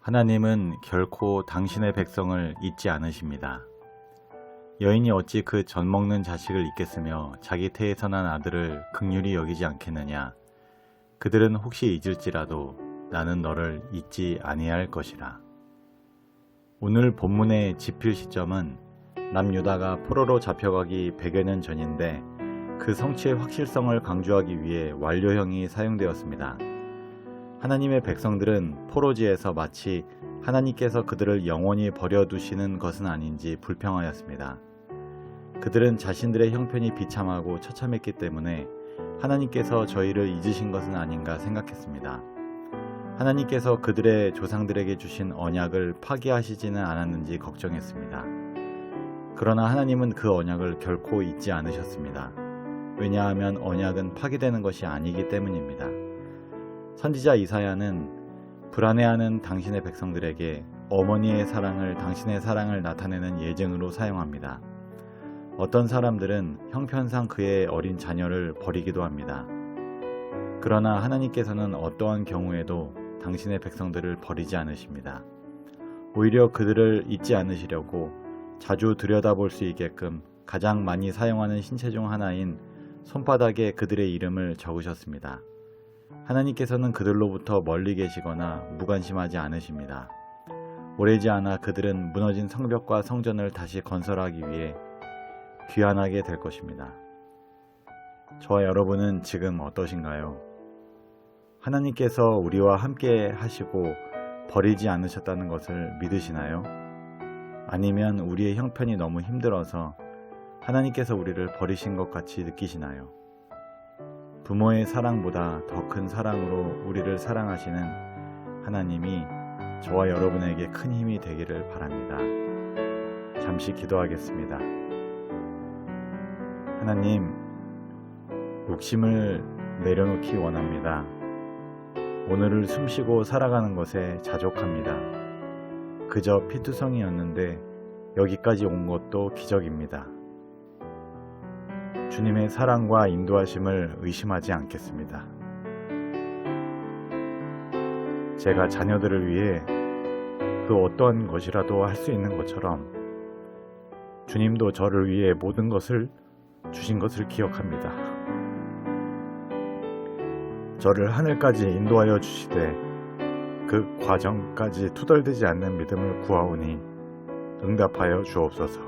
하나님은 결코 당신의 백성을 잊지 않으십니다. 여인이 어찌 그 젖 먹는 자식을 잊겠으며 자기 태에서 난 아들을 극률히 여기지 않겠느냐. 그들은 혹시 잊을지라도 나는 너를 잊지 아니할 것이라. 오늘 본문의 지필 시점은 남유다가 포로로 잡혀가기 100여 년 전인데 그 성취의 확실성을 강조하기 위해 완료형이 사용되었습니다. 하나님의 백성들은 포로지에서 마치 하나님께서 그들을 영원히 버려두시는 것은 아닌지 불평하였습니다. 그들은 자신들의 형편이 비참하고 처참했기 때문에 하나님께서 저희를 잊으신 것은 아닌가 생각했습니다. 하나님께서 그들의 조상들에게 주신 언약을 파기하시지는 않았는지 걱정했습니다. 그러나 하나님은 그 언약을 결코 잊지 않으셨습니다. 왜냐하면 언약은 파기되는 것이 아니기 때문입니다. 선지자 이사야는 불안해하는 당신의 백성들에게 어머니의 사랑을 당신의 사랑을 나타내는 예증으로 사용합니다. 어떤 사람들은 형편상 그의 어린 자녀를 버리기도 합니다. 그러나 하나님께서는 어떠한 경우에도 당신의 백성들을 버리지 않으십니다. 오히려 그들을 잊지 않으시려고 자주 들여다볼 수 있게끔 가장 많이 사용하는 신체 중 하나인 손바닥에 그들의 이름을 적으셨습니다. 하나님께서는 그들로부터 멀리 계시거나 무관심하지 않으십니다. 오래지 않아 그들은 무너진 성벽과 성전을 다시 건설하기 위해 귀환하게 될 것입니다. 저와 여러분은 지금 어떠신가요? 하나님께서 우리와 함께 하시고 버리지 않으셨다는 것을 믿으시나요? 아니면 우리의 형편이 너무 힘들어서 하나님께서 우리를 버리신 것 같이 느끼시나요? 부모의 사랑보다 더 큰 사랑으로 우리를 사랑하시는 하나님이 저와 여러분에게 큰 힘이 되기를 바랍니다. 잠시 기도하겠습니다. 하나님, 욕심을 내려놓기 원합니다. 오늘을 숨쉬고 살아가는 것에 자족합니다. 그저 피투성이었는데 여기까지 온 것도 기적입니다. 주님의 사랑과 인도하심을 의심하지 않겠습니다. 제가 자녀들을 위해 그 어떤 것이라도 할 수 있는 것처럼 주님도 저를 위해 모든 것을 주신 것을 기억합니다. 저를 하늘까지 인도하여 주시되 그 과정까지 투덜대지 않는 믿음을 구하오니 응답하여 주옵소서.